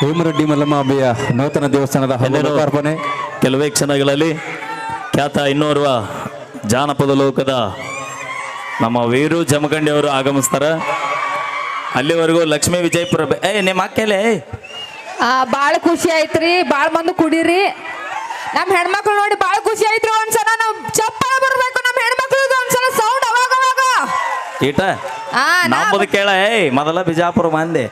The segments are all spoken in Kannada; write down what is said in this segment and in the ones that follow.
ಹೇಮರೆಡ್ಡಿ ಮಲ್ಲಮ್ಮ ಅಂಬೆಯ ನೂತನ ದೇವಸ್ಥಾನದ? ಲೋಕಾರ್ಪಣೆ ಕೆಲವೇ ಕ್ಷಣಗಳಲ್ಲಿ ಖ್ಯಾತ ಇನ್ನೋರ್ವ ಜಾನಪದ ಲೋಕದ ನಮ್ಮ ವೀರು ಜಮಖಂಡಿ ಅವರು ಆಗಮಿಸ್ತಾರ. ಅಲ್ಲಿವರೆಗೂ ಲಕ್ಷ್ಮೀ ವಿಜಯಪುರ ಬೆ- ಏ ನಿಮ್ಮ ಅಕ್ಕೆಲೆ ಆ ಬಾಳ ಖುಷಿ ಆಯ್ತ್ರಿ ಬಾಳ ಮಂದಿ ಕುಡೀರಿ. ನಮ್ಮ ಹೆಣ್ಮಕ್ಳು ನೋಡಿ ಬಾಳ ಖುಷಿ ಆಯ್ತ್ರಿ ಒಂದ್ಸಲ ನಾವು ಚಪ್ಪಲ ಬರ್ಬೇಕು ನಮ್ ಹೆಣ್ಮಕ್ಳು ಒಂದ್ಸಲ ಸೌಂಡ್ ಅವಾಗ ಅವಾಗ. ಈಟ ಆ ನಾ ಕೇಳ ಏಯ್ ಮೊದಲ ಬಿಜಾಪುರ ಮಂದಿ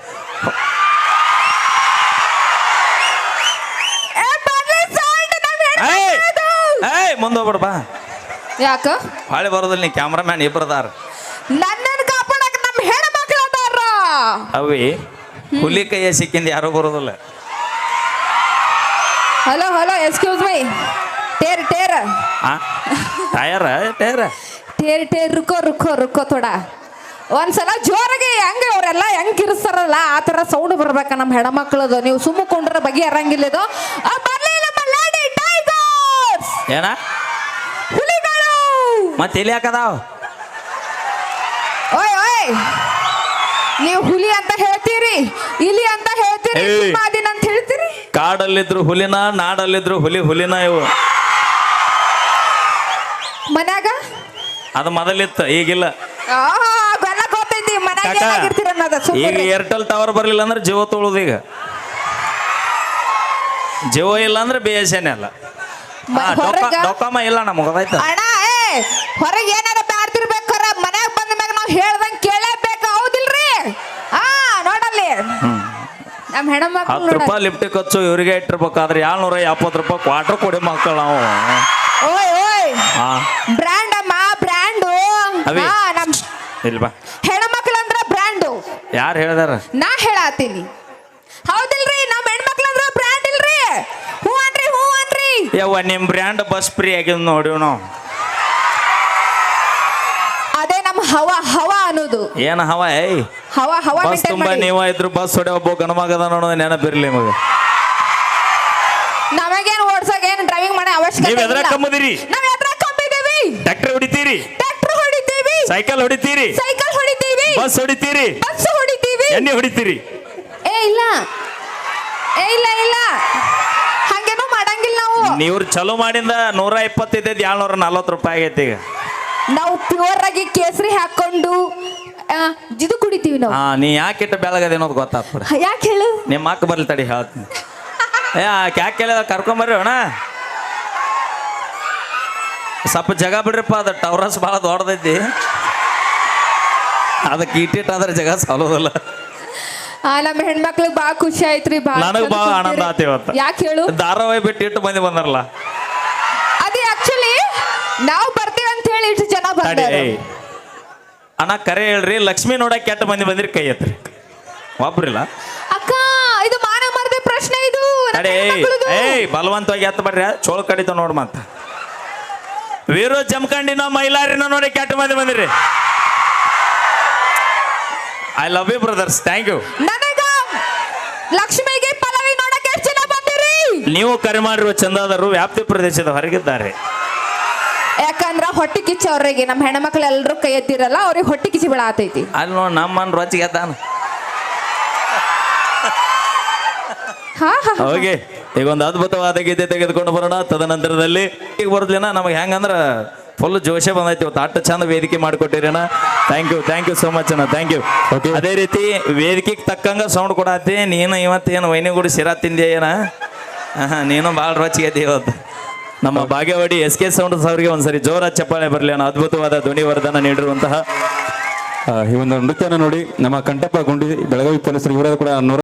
ಏ, ಬರ್ಲಿ sound ನಮ್ ಏಯ್ ಹೆಣ್ಮಕ್ಳದ್ದು. ಏಯ್ ಮುಂದೆ ಹೋಗ್ಬಿಡ ಬಾ. ಯಾಕ? ಹೊಳೆ ಬರೋದಿಲ್ಲ ನೀ ಕ್ಯಾಮ್ರಾಮ್ಯಾನ್ ಇಬ್ಬರದಾರ ನನ್ನನ್ನು ಕಾಪಾಡಕ್ ನಮ್ಮ ಹೆಣ್ಣು ಮಕ್ಕಳು ಅದಾರ. ಅವಿ ಹುಲಿ ಕೈಯ ಸಿಕ್ಕಿಂದ ಯಾರು ಬರೋದಿಲ್ಲ. Hello hello excuse me tyre tyre ಆ ಟಯರ ಟೇರ್. ಟೇರ್ ಟೇರ್ ರುಕೋ ರುಕೋ ರುಕೋ ತೋಡ. ಒಂದ್ಸಲ ಜೋರಾಗಿ ಹೆಂಗೆ ಅವರೆಲ್ಲ ಹೆಂಗ್ ಕಿರಿಸ್ತಾರಲ್ಲ ಆ ಥರ ಸೌಂಡ್ ಬರ್ಬೇಕ ನಮ್ಮ ಹೆಣ್ಮಕ್ಳದು. ನೀವು ಸುಮ್ಮ ಕೊಂಡ್ರೆ ಬಗೆ ಅರಂಗಿಲ್ಲ ಇದು ಬರ್ಲಿ ನಮ್ಮ ಲೇಡಿ ಟೈಗರ್ಸ್ ಏನ? ಹುಲಿಗಳು! ಮತ್ತೆ ಎಲ್ಲಿ ಹಾಕದಾವ? ಓಯ್ ಓಯ್! ನೀವು ಹುಲಿ ಅಂತ ಹೇಳ್ತೀರಿ ಇಲಿ ಅಂತ ಹೇಳ್ತೀರಿ ಏಯ್. ಅಂತ ಹೇಳ್ತೀರಿ? ಕಾಡಲ್ಲಿದ್ರು ಹುಲಿನ ನಾಡಲ್ಲಿದ್ರು ಹುಲಿ ಹುಲಿನ ಇವು. ಮನ್ಯಾಗ? ಅದು ಮೊದಲಿತ್ತು ಈಗಿಲ್ಲ. ಆಹಾ, ಅವೆಲ್ಲ ಗೊತ್ತೈತಿ ಮನ್ಯಾಗ ಕಾಕ ಏನಾಗಿರ್ತೀರ ಅನ್ನೋದು ಈಗ ಸುಮ್ಮನೆ ಏರ್ಟೆಲ್ ಟವರ್ ಬರ್ಲಿಲ್ಲ ಅಂದ್ರೆ ಜೀವ ತೊಳೋದು ಈಗ. ಜೀವ ಇಲ್ಲ ಅಂದ್ರೆ ಬಿ ಎಸ್ ಎನ್ ಹೊರಗ- ಡೊಕಾಮ ಇಲ್ಲ ನಮಗೆ ಗೊತ್ತಾಯ್ತು. ಅಣ್ಣ ಏ ಹೊರಗೆ ಏನಾರ ಬ್ಯಾಡ್ತಿರ್ಬೇಕಾರ ಮನ್ಯಾಗ ಬಂದ ಮ್ಯಾಗ ನಾವು ಹೇಳ್ದಂಗ್ ಕೇಳಬೇಕು ಹೌದಿಲ್ರಿ? ಆ ನೋಡಲ್ಲಿ. ನಮ್ಮ ಹೆಣ್ಮಕ್ಳು ಹತ್ತು ರೂಪಾಯಿ ಲಿಫ್ಟ್ ಖರ್ಚು ಇವರಿಗೆ ಇಟ್ಟಿರ್ಬೇಕಾದ್ರೆ ಏಳ್ನೂರ ಎಪ್ಪತ್ತು ರೂಪಾಯಿ ಕ್ವಾರ್ಟರ್ ಕೊಡಿ ಮಕ್ಕಳು ನಾವು. ಓಯ್ ಓಯ್. ಹಾ ಬ್ರ್ಯಾಂಡ್ ಅಮ್ಮ ಬ್ರ್ಯಾಂಡು. ಅವಿ. ಹಾ ನಮ್ ಇಲ್ಲಿ ಬಾ. ಹೆಣ್ಮಕ್ಳು ಅಂದ್ರ ಬ್ರ್ಯಾಂಡು. ಯಾರು ಹೇಳ್ದಾರ? ನಾ ಹೇಳತ್ತೀನಿ ಹೌದಿಲ್ರಿ ನಮ್ಮ ಹೆಣ್ಮಕ್ಳು ಅಂದ್ರ ಬ್ರ್ಯಾಂಡ್ ಇಲ್ರಿ ಹೂ ಅನ್ರಿ ಹೂ ಅನ್ರಿ ಯವ್ವ ನಿಮ್ಮ ಬ್ರ್ಯಾಂಡ್ ಬಸ್ ಫ್ರೀ ಆಗಿದ್ ನೋಡಿವ್ ನಾವು ಅದೇ ನಮ್ಮ ಹವ ಹವ ಅನ್ನೋದು. ಏನು ಹವ ಏಯ್. ಹವ ಹವ ಬಸ್ maintain ತುಂಬಾ ಮಾಡಿ. ನೀವ ಇದ್ರು ಬಸ್ ಹೊಡೆ ಒಬ್ಬ ಗಣಮಗದ ನೋಡೋದು ನೆನಪಿರ್ಲಿ ನಿಮಗೆ. ನಮಗೇನ್ ಓಡ್ಸಕ್ ಏನ್ ಡ್ರೈವಿಂಗ್ ಮಾಡೋ ಅವಶ್ಯಕತೆ ನೀವ್ ಎದ್ರಾಗ್ ಇಲ್ಲ. ಕಮ್ಮದಿರಿ? ನಾವ್ ಎದ್ರಾಗ್ ಕಮ್ಮಿದೀವಿ ಟ್ರ್ಯಾಕ್ಟರ್ ಹೊಡಿತೀರಿ? ಟ್ರ್ಯಾಕ್ಟರ್ ಹೊಡಿತೀವಿ. ಸೈಕಲ್ ಹೊಡಿತೀರಿ? ಸೈಕಲ್ ಹೊಡಿತೀವಿ. ಬಸ್ ಹೊಡಿತೀರಿ? ಬಸ್ ಹೊಡಿತೀವಿ. ಎಣ್ಣೆ ಹೊಡಿತೀರಿ? ಏ ಇಲ್ಲ. ಏ ಇಲ್ಲ ಇಲ್ಲ. ನೀವ್ರು ಚಲೋ ಮಾಡಿಂದ ನೂರ ಇಪ್ಪತ್ತಿದ್ದದ್ದು ಏಳ್ನೂರ ನಲ್ವತ್ತು ರೂಪಾಯಿ ಆಗೈತಿ ಈಗ. ನಾವು ಪ್ಯೂರ್ ಆಗಿ ಕೇಸರಿ ಹಾಕೊಂಡು ಆ, ಇದು ಕುಡಿತೀವಿ ನಾವು. ಹಾ ನೀ ಯಾಕೆ ಇಟ್ಟು ಬೆಳಗದೆ ಅನ್ನೋದು ಗೊತ್ತಾಗ್ತದೆ ಯಾಕೆ ಹೇಳು? ನಿಮ್ಮ ಅಕ್ಕ ಬರ್ಲಿ ತಡಿ ಹೇಳ್ತೀನಿ. ಏ ಯಾಕೆ ಕೇಳಿದ ಕರ್ಕೊಂಬರ್ರಿ ಅಣ್ಣ. ಸ್ವಲ್ಪ ಜಗ ಬಿಡ್ರಿಪ್ಪ ಅದು ಟವರಸ್ ಭಾಳ ದೊಡ್ಡದೈತಿ. ಅದಕ್ಕೆ ಇಟ್ಟಿಟ್ಟಾದ್ರೆ ಜಗ ಸಾಲೋದಿಲ್ಲ. ಆ ನಮ್ಮ ಹೆಣ್ಮಕ್ಳಿಗೆ ಬಾ ಖುಷಿ ಆಯ್ತ್ರಿ ಬಾ ನನಗೆ ಭಾಳ ಆನಂದ ಆತ ಇವತ್ತು. ಯಾಕೆ ಹೇಳು? ಧಾರಾವಾಹಿ ಬಿಟ್ಟು ಇಟ್ಟು ಮಂದಿ ಬಂದಾರಲ್ಲ. ಅದೇ ಆಕ್ಚುಲಿ ನಾವು ಬರ್ತೀವಿ ಅಂತ ಹೇಳಿ ಇಷ್ಟು ಜನ ತಡಿ ಬಂದಾರ. ಏಯ್. ಅಣ್ಣ ಕರೆ ಹೇಳ್ರಿ ಲಕ್ಷ್ಮಿ ನೋಡಕ್ ಕೆಟ್ಟ ಮಂದಿ ಬಂದಿರಿ ಕೈ ಎತ್ರಿ ಒಬ್ರಿಲ್ಲ. ಅಕ್ಕ ಇದು ಮಾನ ಮರದೆ ಪ್ರಶ್ನೆ ಇದು ನಮ್ಮ ತಡಿ ಏಯ್ ಹೆಣ್ಮಕ್ಳದು. ಏಯ್ ಬಲವಂತವಾಗಿ ಎತ್ತ ಬರ್ರಿ ಚೋಳ ಕಡಿತ ನೋಡ್ ಮತ್ತ. ವೀರು ಜಮಖಂಡಿನ ಮೈಲಾರಿನ ನೋಡಿ ಕೆಟ್ಟ ಮಂದಿ ಬಂದಿರಿ. I love you brothers thank you ನನಗ ಲಕ್ಷ್ಮಿಗೆ ಪಲ್ಲವಿ ನೋಡಕ್ಕೆ ಎಷ್ಟು ಜನ ಬಂದಿರಿ? ನೀವು ಕರೆ ಮಾಡಿರುವ ಚಂದಾದರು ವ್ಯಾಪ್ತಿ ಪ್ರದೇಶದ ಹೊರಗಿದ್ದಾರೆ. ಯಾಕಂದ್ರೆ ಹೊಟ್ಟೆ ಕಿಚ್ಚು ಅವ್ರಿಗೆ. ನಮ್ಮ ಹೆಣ್ಮಕ್ಳು ಎಲ್ಲರೂ ಕೈ ಎತ್ತಿರಲ್ಲ ಅವ್ರಿಗೆ ಹೊಟ್ಟೆ ಕಿಚ್ಚಿ ಬೀಳಾತೈತಿ. ಅಲ್ಲಿ ನೋಡಿ ನಮ್ಮನ್ ರೊಚ್ಚಿಗೆ ತಾನು ಹಾ ಹಾ. ಹೋಗಿ. ಈಗ ಒಂದು ಅದ್ಭುತವಾದ ಗೀತೆ ತೆಗೆದುಕೊಂಡು ಬರೋಣ. ತದನಂತರದಲ್ಲಿ ಈಗ ಬರೋದ್ಲಿನ ನಮಗೆ ಹೆಂಗಂದ್ರ ಫುಲ್ ಜೋಶೆ ಬಂದೈತಿ ಇವತ್ತು. ಅಟ್ಟ ಚಂದ ವೇದಿಕೆ ಮಾಡಿಕೊಟ್ಟಿರಣ thank you thank you so much ಅಣ್ಣ. ಥ್ಯಾಂಕ್ ಯು ಓಕೆ ಅದೇ ರೀತಿ ವೇದಿಕೆಗೆ ತಕ್ಕಂಗ ಸೌಂಡ್ ಕೊಡತ್ತಿ ನೀನು ಇವತ್ತೇನು ವೈನಿ ಗುಡಿ ಸಿರಾ ತಿಂದೆ ಏನ? ನೀನು ಭಾಳ ರೊಚ್ಚಿಗೆ ಇವತ್ತು. ನಮ್ಮ ಬಾಗೇವಾಡಿ ಎಸ್ ಕೆ ಸೌಂಡ್ ಅವರಿಗೆ ಒಂದ್ಸರಿ ಜೋರ ಚಪ್ಪಾಳೆ ಬರಲಿ ಅನ್ನೋ ಅದ್ಭುತವಾದ ಧ್ವನಿವರ್ಧನ ನೀಡಿರುವಂತಹ ಈ ಒಂದು ನೃತ್ಯನ ನೋಡಿ ನಮ್ಮ ಕಂಟಪ್ಪ ಗುಂಡಿ ಬೆಳಗಾವಿ ಪೊಲೀಸರು ಇವರ ಕೂಡ